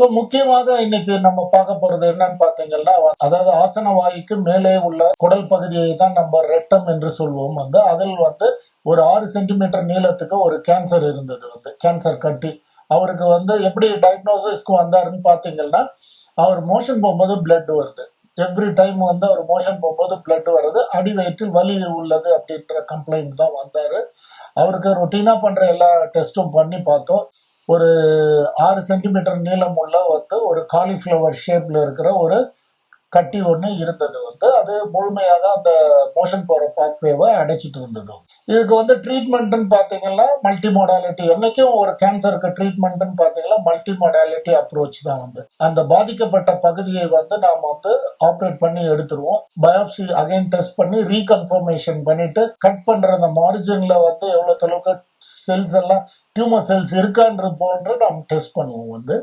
So முக்கியமாக இன்னைக்கு நம்ம பார்க்க போறது என்னன்னு பாத்தீங்கன்னா அதாவது ஆசன வாய்க்கு மேலே உள்ள குடல் பகுதியை தான் நம்ம ரெட்டம் என்று சொல்வோம் வந்து. அதில் வந்து ஒரு ஆறு சென்டிமீட்டர் நீளத்துக்கு ஒரு கேன்சர் இருந்தது வந்து. கேன்சர் கட்டி. அவருக்கு வந்து எப்படி டயக்னோசிஸ்க்கு வந்தாருன்னு பாத்தீங்கன்னா அவர் மோஷன் போகும்போது பிளட் வருது. எவ்ரி டைம் வந்து அவர் மோஷன் போகும்போது பிளட் வருது. அடி வயிற்றில் வலி உள்ளது அப்படின்ற கம்ப்ளைண்ட் தான் வந்தாரு. அவருக்கு ரொட்டீனா பண்ற எல்லா டெஸ்ட்டும் பண்ணி பார்த்தோம். ஒரு ஆறு சென்டிமீட்டர் நீளம் உள்ள வந்து ஒரு காலிஃப்ளவர் ஷேப்ல இருக்கிற ஒரு கட்டி ஒன்று இருந்தது வந்து. அது முழுமையாக அந்த மோஷன் போற பாத்வேவை அடைச்சிட்டு இருந்தது. இதுக்கு வந்து ட்ரீட்மெண்ட்னு பார்த்தீங்கன்னா மல்டி மோடாலிட்டி என்னைக்கும் ஒரு கேன்சருக்கு ட்ரீட்மெண்ட்னு பார்த்தீங்கன்னா மல்டி மோடாலிட்டி அப்ரோச் தான் வந்து. அந்த பாதிக்கப்பட்ட பகுதியை வந்து நாம் வந்து ஆப்ரேட் பண்ணி எடுத்துருவோம். பயோப்சி அகைன் டெஸ்ட் பண்ணி ரீகன்ஃபர்மேஷன் பண்ணிட்டு கட் பண்ற அந்த மார்ஜின்ல வந்து எவ்வளவு தொலைவுக்கு செல்ஸ் எல்லாம் டியூமர் செல்ஸ் இருக்கான்றது போன்று நாம் டெஸ்ட் பண்ணுவோம் வந்து.